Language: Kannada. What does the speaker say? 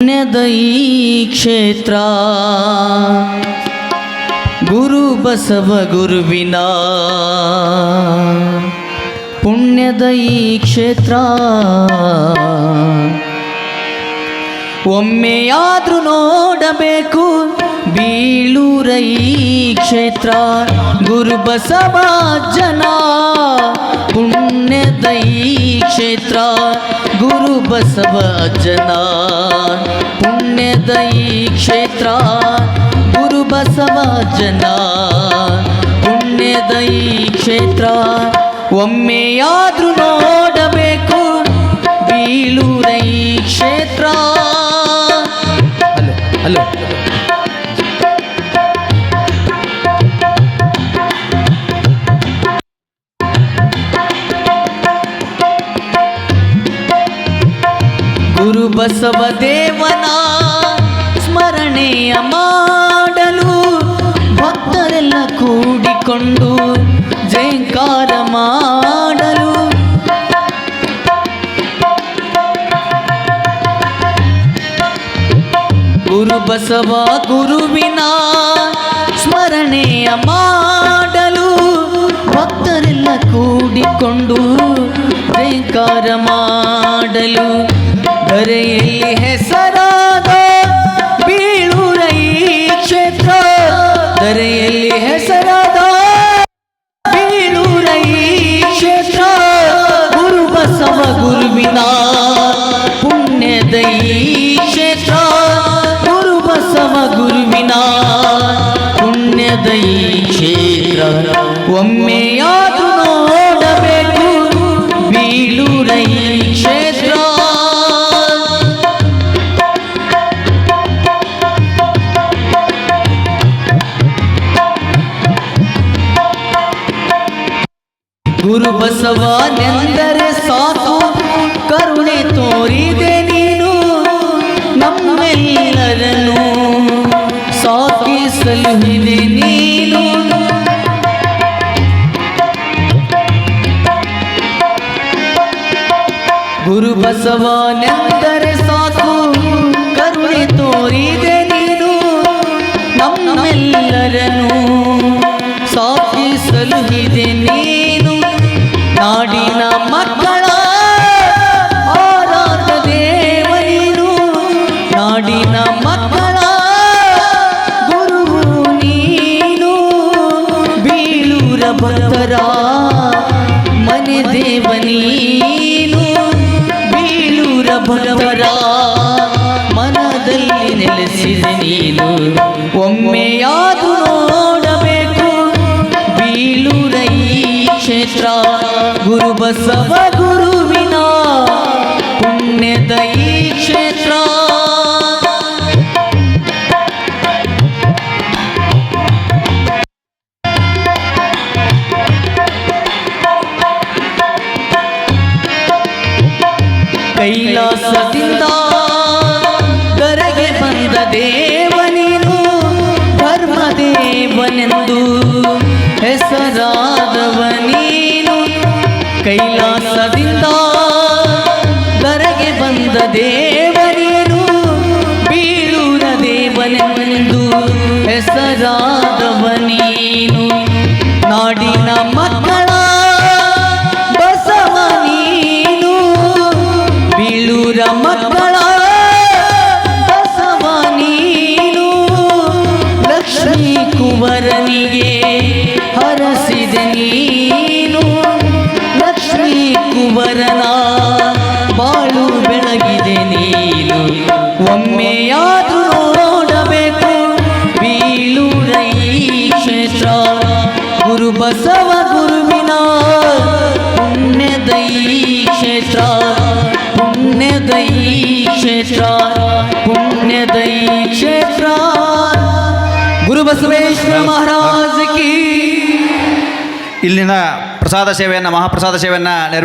ಪುಣ್ಯದ ಈ ಕ್ಷೇತ್ರ ಗುರು ಬಸವ ಗುರುವಿನ ಪುಣ್ಯದ ಈ ಕ್ಷೇತ್ರ ಒಮ್ಮೆಯಾದ್ರೂ ನೋಡಬೇಕು ಬೀಳೂರ ಈ ಕ್ಷೇತ್ರ ಗುರು ಬಸವ ಜನ ಪುಣ್ಯದ ಈ ಕ್ಷೇತ್ರ, ಗುರು ಬಸವ ಜನ. ಪುಣ್ಯದ ಕ್ಷೇತ್ರ, ಗುರು ಬಸವ ಜನ. ಪುಣ್ಯದ ಈ ಕ್ಷೇತ್ರ, ಒಮ್ಮೆಯಾದ್ರೂ ನೋಡಬೇಕು. ಬೀಳೂರ ಕ್ಷೇತ್ರ. ಹಲೋ ಹಲೋ ಬಸವ ದೇವನ ಸ್ಮರಣೆಯ ಮಾಡಲು ಭಕ್ತರೆಲ್ಲ ಕೂಡಿಕೊಂಡು ಜಯಂಕಾರ ಮಾಡಲು. ಗುರು ಬಸವ ಗುರುವಿನ ಸ್ಮರಣೆಯ ಮಾಡಲು ಭಕ್ತರೆಲ್ಲ ಕೂಡಿಕೊಂಡು ಜಯಂಕಾರ ಮಾಡಲು. ಧರೆಯಲ್ಲಿ ಹೆಸರಾದ ಬೀಳೂರ ಕ್ಷೇತ್ರ. ಧರೆಯಲ್ಲಿ ಹೆಸರಾದ ಬೀಳೂರ ಕ್ಷೇತ್ರ. ಗುರು ಬಸವ ಗುರುವಿನ ಪುಣ್ಯದೈ ಕ್ಷೇತ್ರ. ಗುರು ಬಸವ ಗುರುವಿನ ಪುಣ್ಯದೈ ಕ್ಷೇತ್ರ. ಒಮ್ಮೆಯಾದ್ರೂ ಗುರು ಬಸವನೆಂದರೆ ಸಾಕು, ಕರುಣೆ ತೋರಿದೆ ನೀನು, ನಮ್ಮೆಲ್ಲರನ್ನು ಸಾಕಿ ಸಲುಹಿದೆ ನೀನು. ಗುರು ಬಸವನೆಂದರೆ ಸಾಕು, ಕರುಣೆ ತೋರಿದೆ ನೀನು, ನಮ್ಮೆಲ್ಲರನ್ನು ಸಾಕಿ ಸಲುಹಿದೆ ನೀನು. ನಾಡಿನ ಮಕ್ಕಳ ಆರಾಧ ದೇವ ನೀನು ನಾಡಿನ ಮಕ್ಕಳ ಗುರು ನೀನು. ಬೀಳೂರ ಭಕ್ತರ ಮನೆ ದೇವ ನೀನು. ಬೀಳೂರ ಭಕ್ತರ ಮನದಲ್ಲಿ ನೆಲೆಸಿದ ನೀನು. ಒಮ್ಮೆಯಾದು ಗುರು ಬಸವ ಗುರುವಿನ ಪುಣ್ಯದ ಈ ಕ್ಷೇತ್ರ ಕೈಲಾಸದಿಂದ ಕರೆಗೆ ಬಂದ ಕೈಲಾಸದಿಂದ ಬರಗೆ ಬಂದ ದೇವರೇನು ಬೀರೂರ ದೇವನೆಂದು ಹೆಸರಾದವನೇನು ನಾಡಿನ ಮಕ್ಕಳ ಬಸವನೀನು ಬೀಳೂರ ಮಕ್ಕಳ ಬಸವನೀನು ಲಕ್ಷ್ಮೀ ಕುವರನಿಗೆ ಹರಸಿದ ಕುವರನ ಬಾಳು ಬೆಳಗಿದೆ ನೀನು. ಒಮ್ಮೆಯಾದ್ರೂ ನೋಡಬೇಕು ಬೀಳೂರ ಕ್ಷೇತ್ರ. ಗುರು ಬಸವ ಗುರುವಿನ ಪುಣ್ಯದೈ ಕ್ಷೇತ್ರ. ಪುಣ್ಯದೈ ಕ್ಷೇತ್ರ ಪುಣ್ಯದೈ ಕ್ಷೇತ್ರ. ಗುರು ಬಸವೇಶ್ವರ ಮಹಾರಾಜ್ ಕಿ. ಇಲ್ಲಿನ ಪ್ರಸಾದ ಸೇವೆಯನ್ನು, ಮಹಾಪ್ರಸಾದ ಸೇವೆಯನ್ನು ನೆರವೇರಿಸಿ